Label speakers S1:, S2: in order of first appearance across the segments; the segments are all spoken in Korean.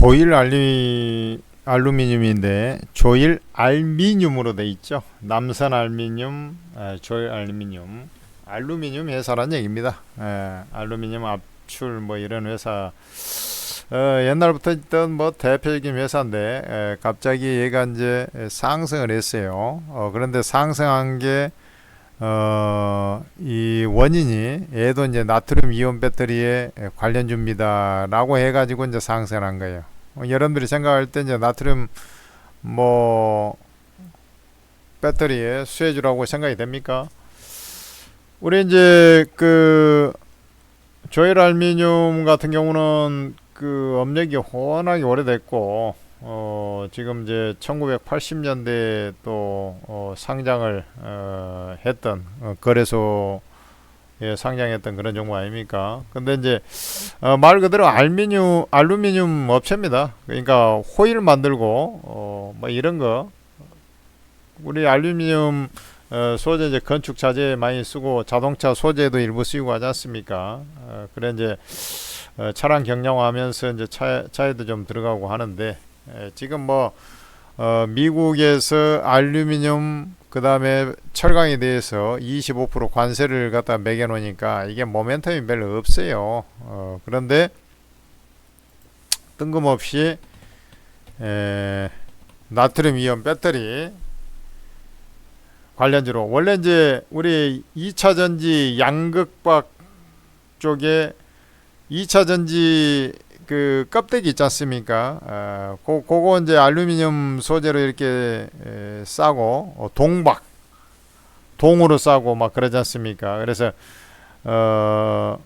S1: 조일 알리 알루미늄인데 조일 알미늄으로 돼 있죠. 남산 알미늄, 에, 조일 알루미늄, 알루미늄 회사란 얘기입니다. 에, 알루미늄 압출 뭐 이런 회사. 어, 옛날부터 있던 뭐 대표적인 회사인데 에, 갑자기 얘가 이제 상승을 했어요. 어, 그런데 상승한 게 어, 이 원인이 얘도 이제 나트륨 이온 배터리에 관련주입니다라고 해가지고 이제 상승한 거예요. 어, 여러분들이 생각할 때 이제 나트륨 뭐 배터리에 수혜주라고 생각이 됩니까? 우리 이제 그 조일 알미늄 같은 경우는 그 업력이 워낙에 오래됐고 어 지금 이제 1980년대에 또 어, 상장을 어, 했던 어, 거래소에 상장했던 그런 종목 아닙니까? 근데 이제 어, 말 그대로 알미늄 알루미늄 업체입니다. 그러니까 호일 만들고 어, 뭐 이런 거 우리 알루미늄 어, 소재 이제 건축 자재에 많이 쓰고 자동차 소재도 일부 쓰이고 하지 않습니까? 어, 그래 이제 어, 차량 경량화하면서 이제 차, 차에도 좀 들어가고 하는데 에, 지금 뭐 어, 미국에서 알루미늄 그 다음에 철강에 대해서 25% 관세를 갖다 매겨놓으니까 이게 모멘텀이 별로 없어요. 어, 그런데 뜬금없이 에, 나트륨 이온 배터리 관련주로 원래 이제 우리 2차 전지 양극박 쪽에 2차 전지 그 껍데기 있지 않습니까? 아, 고, 그거 이제 알루미늄 소재로 이렇게 에, 싸고 어, 동박 동으로 싸고 막 그러지 않습니까? 그래서 어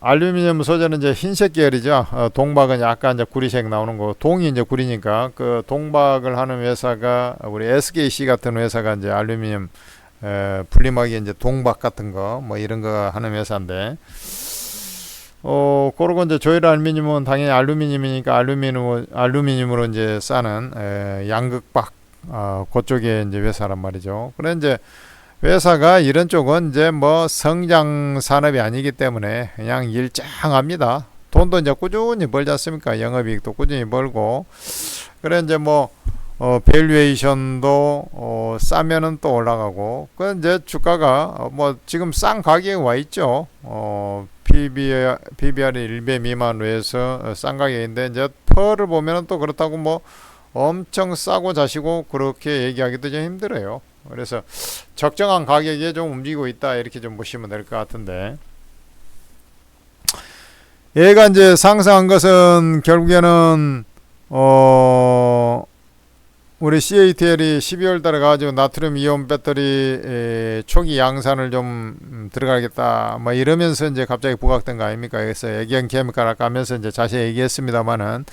S1: 알루미늄 소재는 이제 흰색 계열이죠. 어, 동박은 약간 이제 구리색 나오는 거. 동이 이제 구리니까 그 동박을 하는 회사가 우리 SKC 같은 회사가 이제 알루미늄 에, 분리막이 이제 동박 같은 거 뭐 이런 거 하는 회사인데 어 그러고 이제 조일 알루미늄은 당연히 알루미늄이니까 알루미늄 알루미늄으로 이제 싸는 에, 양극박 어, 그쪽에 이제 회사란 말이죠. 그래 이제 회사가 이런 쪽은 이제 뭐 성장 산업이 아니기 때문에 그냥 일장합니다. 돈도 이제 꾸준히 벌지 않습니까? 영업이익도 꾸준히 벌고 그래 이제 뭐 어, 밸류에이션도 어, 싸면은 또 올라가고 그 이제 주가가 어, 뭐 지금 싼 가격에 와 있죠. 어, PBR, PBR이 1배 미만으로 해서 어, 싼 가격인데 이제 펄을 보면은 또 그렇다고 뭐 엄청 싸고 자시고 그렇게 얘기하기도 좀 힘들어요. 그래서 적정한 가격에 좀 움직이고 있다 이렇게 좀 보시면 될 것 같은데 얘가 이제 상승한 것은 결국에는 어 우리 CATL이 12월 달에 가지고 나트륨 이온 배터리 에, 초기 양산을 좀 음, 들어가겠다 뭐 이러면서 이제 갑자기 부각된 거 아닙니까? 그래서 애기형 케미칼 아까 하면서 이제 자세히 얘기했습니다만은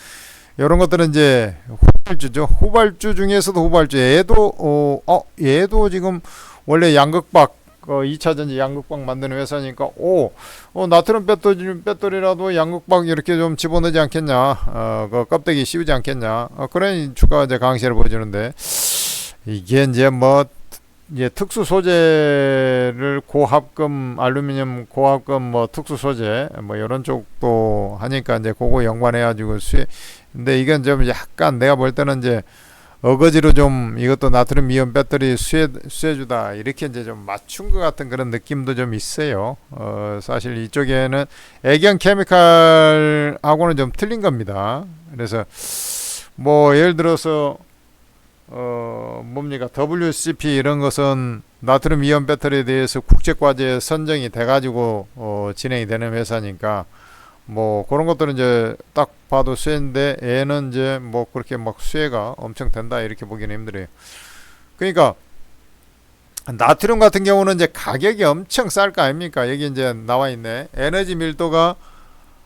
S1: 이런 것들은 이제 후발주죠. 후발주 중에서도 후발주. 얘도 어, 어 얘도 지금 원래 양극박 어, 2차 전지 양극박 만드는 회사니까 오, 어, 나트륨 배터리 배터리라도 양극박 이렇게 좀 집어넣지 않겠냐? 어, 그 껍데기 씌우지 않겠냐? 어, 그런 주가 이제 강세를 보여주는데 이게 이제 뭐 이제 특수 소재를 고합금 알루미늄 고합금 뭐 특수 소재 뭐 이런 쪽도 하니까 이제 그거 연관해 가지고 수혜 근데 이건 좀 약간 내가 볼 때는 이제 어거지로 좀 이것도 나트륨 이온 배터리 수혜 수혜주다 이렇게 이제 좀 맞춘 것 같은 그런 느낌도 좀 있어요. 어 사실 이쪽에는 애경 케미칼하고는 좀 틀린 겁니다. 그래서 뭐 예를 들어서 어 뭡니까 WCP 이런 것은 나트륨 이온 배터리에 대해서 국제 과제 선정이 돼 가지고 어 진행이 되는 회사니까 뭐 그런 것들은 이제 딱 봐도 수혜인데 얘는 이제 뭐 그렇게 막 수혜가 엄청 된다 이렇게 보기는 힘들어요. 그러니까 나트륨 같은 경우는 이제 가격이 엄청 쌀 거 아닙니까? 여기 이제 나와 있네. 에너지 밀도가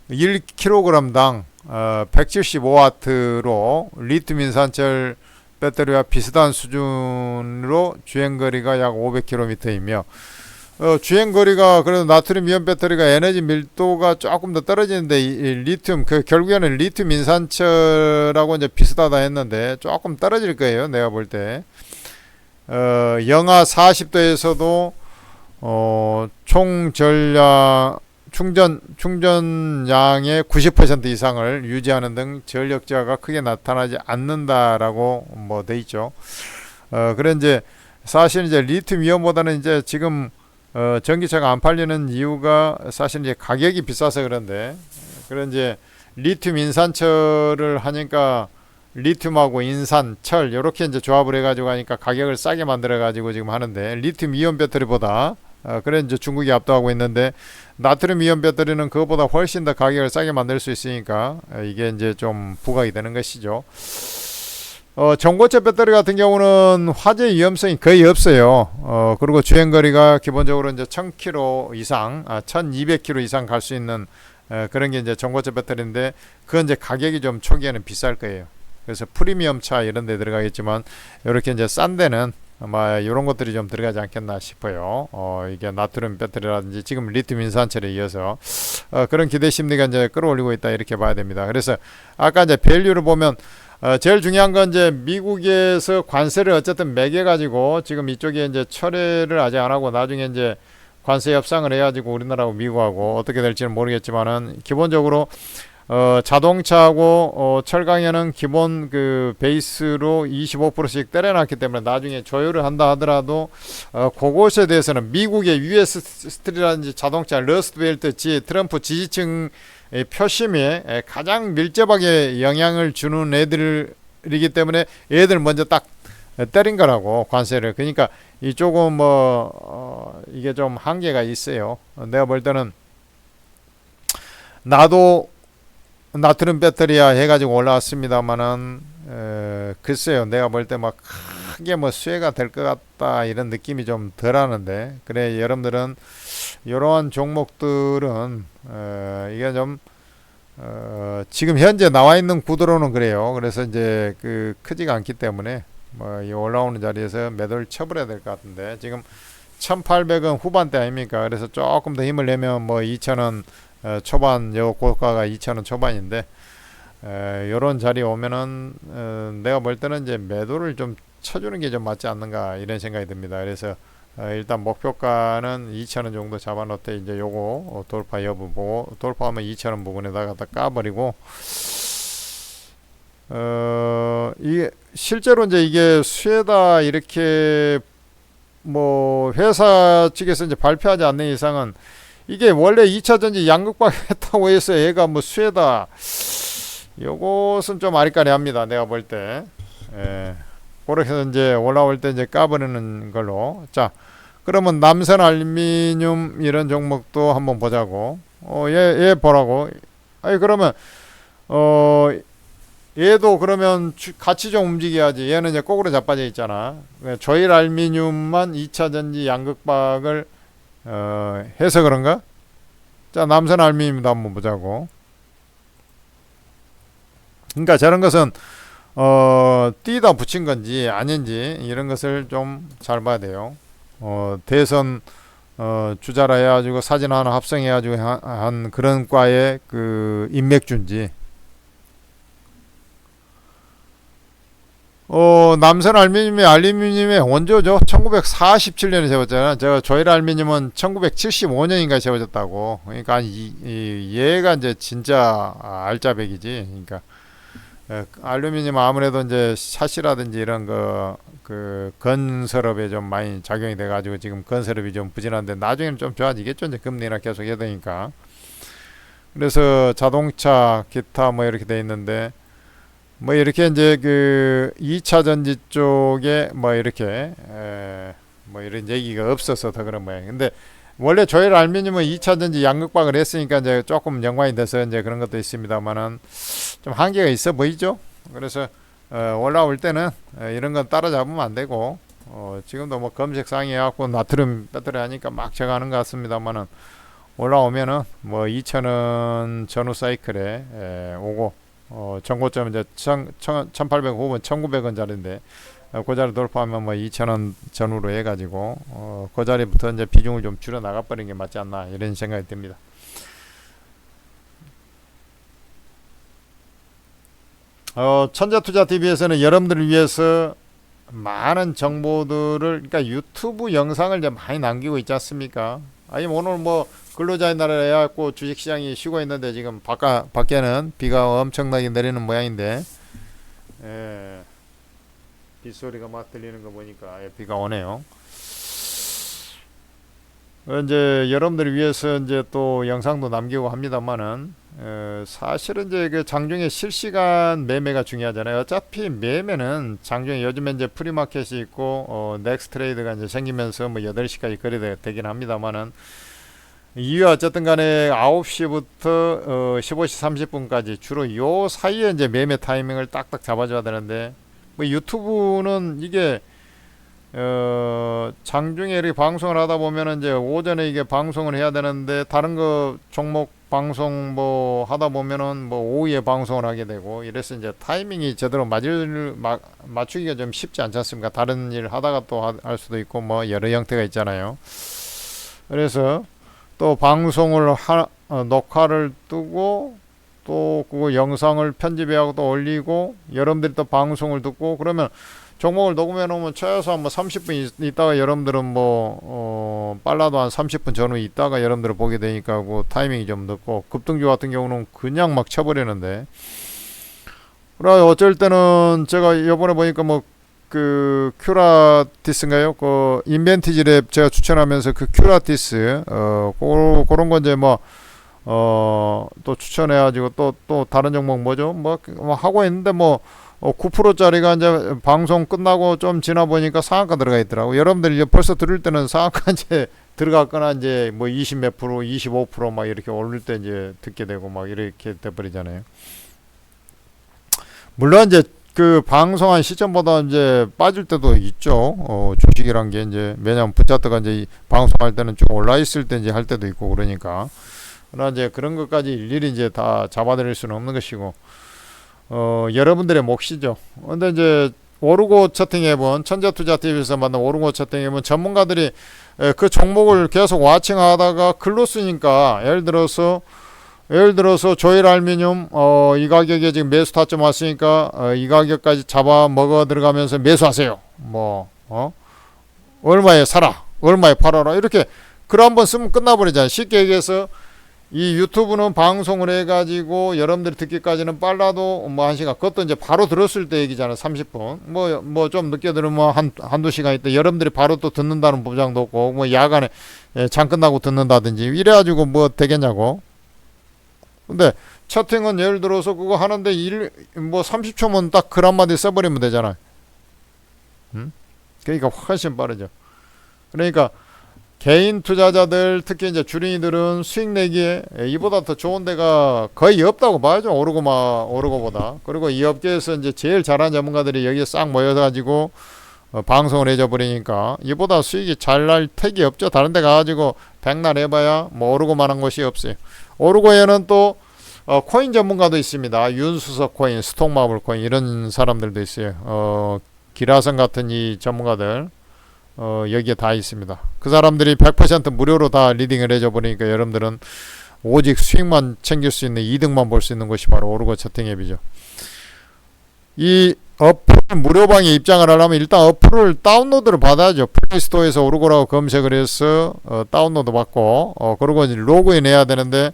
S1: 1kg당 어, 175와트로 리튬 인산철 배터리와 비슷한 수준으로 주행 거리가 약 500km이며 어, 주행 거리가 그래도 나트륨 이온 배터리가 에너지 밀도가 조금 더 떨어지는데 이, 이 리튬 그 결국에는 리튬 인산철하고 이제 비슷하다 했는데 조금 떨어질 거예요. 내가 볼 때. 어, 영하 40도에서도 어, 총 전량 충전 충전량의 90% 이상을 유지하는 등 전력 저하가 크게 나타나지 않는다라고 뭐 돼 있죠. 어 그래 이제 사실 이제 리튬 이온보다는 이제 지금 어 전기차가 안 팔리는 이유가 사실 이제 가격이 비싸서 그런데 그런 이제 리튬 인산철을 하니까 리튬하고 인산, 철 이렇게 이제 조합을 해가지고 하니까 가격을 싸게 만들어가지고 지금 하는데 리튬 이온 배터리보다 어, 그래 이제 중국이 압도하고 있는데 나트륨 이온 배터리는 그것보다 훨씬 더 가격을 싸게 만들 수 있으니까 어, 이게 이제 좀 부각이 되는 것이죠. 어, 전고체 배터리 같은 경우는 화재 위험성이 거의 없어요. 어, 그리고 주행 거리가 기본적으로 이제 1000km 이상, 아, 1200km 이상 갈 수 있는 어, 그런 게 이제 전고체 배터리인데 그건 이제 가격이 좀 초기에는 비쌀 거예요. 그래서 프리미엄 차 이런 데 들어가겠지만 이렇게 이제 싼 데는 아마 이런 것들이 좀 들어가지 않겠나 싶어요. 어, 이게 나트륨 배터리라든지 지금 리튬 인산철에 이어서 어, 그런 기대 심리가 이제 끌어올리고 있다 이렇게 봐야 됩니다. 그래서 아까 이제 밸류를 보면 어, 제일 중요한 건 이제 미국에서 관세를 어쨌든 매겨 가지고 지금 이쪽에 이제 철회를 아직 안 하고 나중에 이제 관세 협상을 해가지고 우리나라하고 미국하고 어떻게 될지는 모르겠지만은 기본적으로 어, 자동차하고 어, 철강에는 기본 그 베이스로 25%씩 때려놨기 때문에 나중에 조율을 한다 하더라도 어, 그것에 대해서는 미국의 US 스트리라든지 자동차 러스트벨트 지 트럼프 지지층 의 표심에 에, 가장 밀접하게 영향을 주는 애들이기 때문에 애들 먼저 딱 때린 거라고 관세를 그러니까 이쪽은 뭐 어, 이게 좀 한계가 있어요. 내가 볼 때는 나도 나트륨 배터리야 해가지고 올라왔습니다만은 에, 글쎄요 내가 볼 때 막 크게 뭐 수혜가 될 것 같다 이런 느낌이 좀 덜하는데 그래 여러분들은 이러한 종목들은 에, 이게 좀 어, 지금 현재 나와 있는 구도로는 그래요 그래서 이제 그 크지가 않기 때문에 뭐 이 올라오는 자리에서 매도를 쳐버려야 될 것 같은데 지금 1800원 후반대 아닙니까 그래서 조금 더 힘을 내면 뭐 2000원 어, 초반 요 고가가 2,000원 초반인데 에, 요런 자리 오면은 어, 내가 볼 때는 이제 매도를 좀 쳐주는 게 좀 맞지 않는가 이런 생각이 듭니다. 그래서 어, 일단 목표가는 2,000원 정도 잡아놓되 이제 요거 어, 돌파 여부 보고 돌파하면 2,000원 부분에다가 다 까버리고 어 이게 실제로 이제 이게 수혜다 이렇게 뭐 회사 측에서 이제 발표하지 않는 이상은 이게 원래 2차 전지 양극박 했다고 해서 얘가 뭐 수혜다. 요것은 좀 아리까리합니다. 내가 볼 때. 예. 그렇게 해서 이제 올라올 때 이제 까버리는 걸로. 자, 그러면 남선 알루미늄 이런 종목도 한번 보자고. 어, 얘, 얘 보라고. 아니, 그러면, 어, 얘도 그러면 주- 같이 좀 움직여야지. 얘는 이제 거꾸로 자빠져 있잖아. 조일 알루미늄만 2차 전지 양극박을 어, 해서 그런가? 자, 남선 알미늄도 한번 보자고. 그러니까 저런 것은 어, 띄다 붙인 건지 아닌지 이런 것을 좀 잘 봐야 돼요. 어, 대선 어, 주자라 해가지고 사진 하나 합성해가지고 한, 한 그런 과의 그 인맥주인지 어, 남선 알루미늄이 알루미늄의 원조죠. 1947년에 세웠잖아요. 제가 조일 알루미늄은 1975년인가 세워졌다고. 그러니까 이, 이 얘가 이제 진짜 알짜배기지. 그러니까 에, 알루미늄 아무래도 이제 샷이라든지 이런 거 그 건설업에 좀 많이 작용이 돼 가지고 지금 건설업이 좀 부진한데 나중에는 좀 좋아지겠죠. 이제 금리나 계속 해야 되니까. 그래서 자동차 기타 뭐 이렇게 돼 있는데 뭐 이렇게 이제 그 2차 전지 쪽에 뭐 이렇게 에, 뭐 이런 얘기가 없어서 더 그런 모양. 근데 원래 조일 알루미늄은 2차 전지 양극박을 했으니까 이제 조금 연관이 돼서 이제 그런 것도 있습니다만은 좀 한계가 있어 보이죠. 그래서 어, 올라올 때는 어, 이런 건 따라잡으면 안 되고 어, 지금도 뭐 검색 상해 갖고 나트륨 배터리 하니까 막 제가하는 것 같습니다만은 올라오면은 뭐 2,000원 전후 사이클에 에, 오고 어, 전고점 이제 1,800 후분 1,900원 짜리인데 어, 그 자리 돌파하면 뭐 2,000원 전후로 해가지고 어, 그 자리부터 이제 비중을 좀 줄여 나가 버리는 게 맞지 않나 이런 생각이 듭니다. 어, 천재투자 TV에서는 여러분들을 위해서 많은 정보들을 그러니까 유튜브 영상을 이제 많이 남기고 있지 않습니까? 아니 오늘 뭐 근로자의 날을 해갖고 주식시장이 쉬고 있는데 지금 바깥 밖에는 비가 엄청나게 내리는 모양인데 예, 빗소리가 막 들리는 거 보니까 예, 비가 오네요. 어, 이제 여러분들을 위해서 이제 또 영상도 남기고 합니다만은 어, 사실은 이제 그 장중에 실시간 매매가 중요하잖아요. 어차피 매매는 장중에 요즘에 이제 프리마켓이 있고 어, 넥스트 트레이드가 이제 생기면서 뭐 8시까지 거래가 되긴 합니다만은 이유 어쨌든 간에 9시부터 어, 15시 30분까지 주로 요 사이에 이제 매매 타이밍을 딱딱 잡아줘야 되는데 뭐 유튜브는 이게 어, 장중에 이렇게 방송을 하다 보면은 이제 오전에 이게 방송을 해야 되는데 다른 거 종목 방송 뭐 하다 보면은 뭐 오후에 방송을 하게 되고 이래서 이제 타이밍이 제대로 맞을 마, 맞추기가 좀 쉽지 않지 않습니까? 다른 일 하다가 또 할 수도 있고 뭐 여러 형태가 있잖아요. 그래서 또 방송을 하, 어, 녹화를 뜨고 또 그 영상을 편집해하고 또 올리고 여러분들이 또 방송을 듣고 그러면 종목을 녹음해 놓으면 최소한 뭐 30분 있, 있다가 여러분들은 뭐 어, 빨라도 한 30분 전후 있다가 여러분들 보게 되니까 그 타이밍이 좀 늦고 급등주 같은 경우는 그냥 막 쳐버리는데 그래 어쩔 때는 제가 이번에 보니까 뭐 그 큐라티스인가요? 그 인벤티지 랩 제가 추천하면서 그 큐라티스 어 고, 그런 거 이제 뭐 어 또 추천해가지고 또 또 다른 종목 뭐죠? 뭐, 뭐 하고 있는데 뭐 어, 9%짜리가 이제 방송 끝나고 좀 지나 보니까 상한가 들어가 있더라고. 여러분들이 이제 벌써 들을 때는 상한가 이제 들어갔거나 이제 뭐 20 몇 프로, 25%막 이렇게 오를 때 이제 듣게 되고 막 이렇게 돼버리잖아요. 물론 이제 그 방송한 시점보다 이제 빠질 때도 있죠. 어, 주식이란 게 이제 왜냐면 붙잡다가 이제 방송할 때는 좀 올라 있을 때 이제 할 때도 있고 그러니까. 그러나 이제 그런 것까지 일일이 이제 다 잡아드릴 수는 없는 것이고. 어, 여러분들의 몫이죠. 근데 이제 오르고 채팅해본 천재투자TV에서 만든 오르고 채팅해본 전문가들이 에, 그 종목을 계속 와칭하다가 글로 쓰니까 예를 들어서 예를 들어서 조일 알미늄 어, 이 가격에 지금 매수 타점 왔으니까 어, 이 가격까지 잡아 먹어 들어가면서 매수하세요. 뭐 어? 얼마에 사라, 얼마에 팔아라 이렇게 글 한번 쓰면 끝나버리잖아요. 쉽게 얘기해서 이 유튜브는 방송을 해가지고 여러분들이 듣기까지는 빨라도 뭐 한 시간 그것도 이제 바로 들었을 때 얘기잖아요 30분. 뭐 뭐 좀 늦게 들으면 한 한두 시간 있다. 여러분들이 바로 또 듣는다는 보장도 없고 뭐 야간에 예, 장 끝나고 듣는다든지 이래가지고 뭐 되겠냐고. 근데 채팅은 예를 들어서 그거 하는데 일 뭐 30초면 딱 글 한마디 써버리면 되잖아요. 음? 그러니까 훨씬 빠르죠. 그러니까 개인 투자자들 특히 이제 주린이들은 수익 내기에 이보다 더 좋은 데가 거의 없다고 봐야죠 오르고 막 오르고보다. 그리고 이 업계에서 이제 제일 잘하는 전문가들이 여기에 싹 모여서 가지고 어, 방송을 해줘 버리니까 이보다 수익이 잘 날 택이 없죠. 다른 데 가가지고 백날 해봐야 뭐 오르고 만한 것이 없어요. 오르고에는 또 어, 코인 전문가도 있습니다. 윤수석 코인 스톡마블 코인 이런 사람들도 있어요. 어, 기라성 같은 이 전문가들 어, 여기에 다 있습니다. 그 사람들이 100% 무료로 다 리딩을 해줘 버리니까 여러분들은 오직 수익만 챙길 수 있는 이득만 볼 수 있는 것이 바로 오르고 채팅 앱이죠. 이 어플 무료방에 입장을 하려면 일단 어플을 다운로드를 받아야죠. 플레이스토어에서 오르고라고 검색을 해서 어, 다운로드 받고 어, 이제 로그인 해야 되는데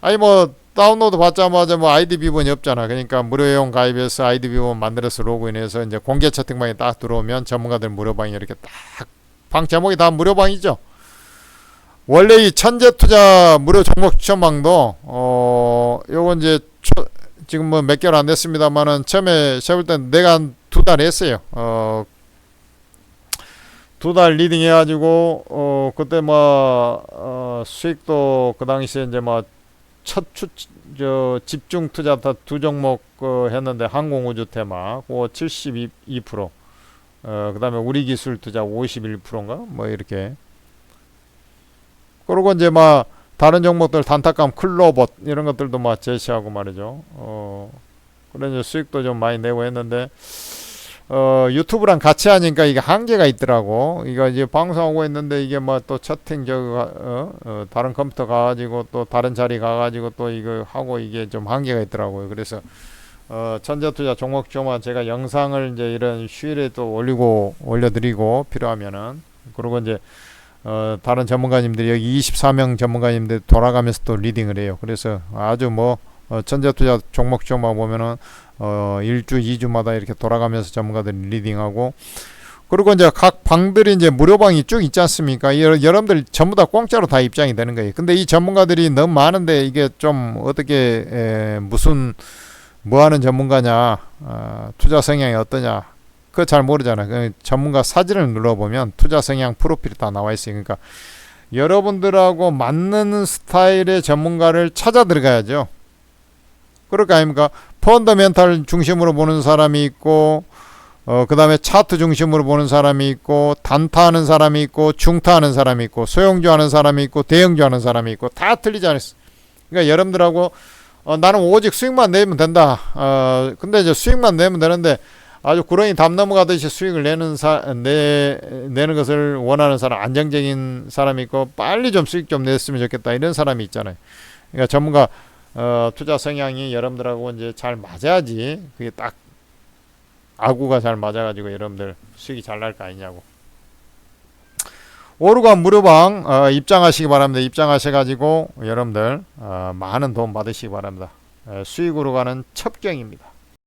S1: 아니 뭐 다운로드 받자마자 뭐 아이디 비번이 없잖아. 그러니까 무료회원 가입해서 아이디 비번 만들어서 로그인해서 이제 공개 채팅방에 딱 들어오면 전문가들 무료방이 이렇게 딱 방 제목이 다 무료방이죠. 원래 이 천재 투자 무료 종목 추천방도 어 요건 이제 초, 지금 뭐 몇 개월 안 됐습니다만은 처음에 시작할 때 내가 한 두 달 했어요. 어 두 달 리딩 해가지고 어 그때 뭐 어, 수익도 그 당시에 이제 뭐 첫 추, 저 집중 투자 다두 종목 어, 했는데 항공우주 테마 그거 72%. 어, 그 다음에 우리 기술 투자 51%인가? 뭐 이렇게. 그리고 이제 막 다른 종목들 단타감 클로봇 이런 것들도 막 제시하고 말이죠. 어. 그래 이제 수익도 좀 많이 내고 했는데 어, 유튜브랑 같이 하니까 이게 한계가 있더라고. 이거 이제 방송하고 있는데 이게 뭐 또 채팅 저 어, 어, 다른 컴퓨터 가가지고 또 다른 자리 가가지고 또 이거 하고 이게 좀 한계가 있더라고요. 그래서 어, 천재투자 종목 조만 제가 영상을 이제 이런 휴일에 또 올리고 올려드리고 필요하면은 그리고 이제 어, 다른 전문가님들이 여기 24명 전문가님들 돌아가면서 또 리딩을 해요. 그래서 아주 뭐 어, 전자투자 종목 종목 보면은 어, 1주, 2주마다 이렇게 돌아가면서 전문가들이 리딩하고 그리고 이제 각 방들이 이제 무료방이 쭉 있지 않습니까? 여, 여러분들 전부 다 공짜로 다 입장이 되는 거예요. 근데 이 전문가들이 너무 많은데 이게 좀 어떻게 에, 무슨 뭐 하는 전문가냐, 어, 투자 성향이 어떠냐, 그거 잘 모르잖아. 그 전문가 사진을 눌러보면 투자 성향 프로필이 다 나와 있어요. 그러니까 여러분들하고 맞는 스타일의 전문가를 찾아 들어가야죠. 그럴 거 아닙니까? 펀더멘탈 중심으로 보는 사람이 있고, 어, 그 다음에 차트 중심으로 보는 사람이 있고, 단타하는 사람이 있고, 중타하는 사람이 있고, 소형주 하는 사람이 있고, 대형주 하는 사람이 있고, 다 틀리지 않았어. 그러니까 여러분들하고, 어, 나는 오직 수익만 내면 된다. 어, 근데 이제 수익만 내면 되는데, 아주 구렁이 담 넘어가듯이 수익을 내는 사, 내, 내는 것을 원하는 사람, 안정적인 사람이 있고, 빨리 좀 수익 좀 냈으면 좋겠다. 이런 사람이 있잖아요. 그러니까 전문가, 어, 투자 성향이 여러분들하고 이제 잘 맞아야지. 그게 딱, 아구가 잘 맞아가지고 여러분들 수익이 잘 날 거 아니냐고. 오르간 무료방 어, 입장하시기 바랍니다. 입장하셔가지고 여러분들 어, 많은 도움 받으시기 바랍니다. 어, 수익으로 가는 첩경입니다.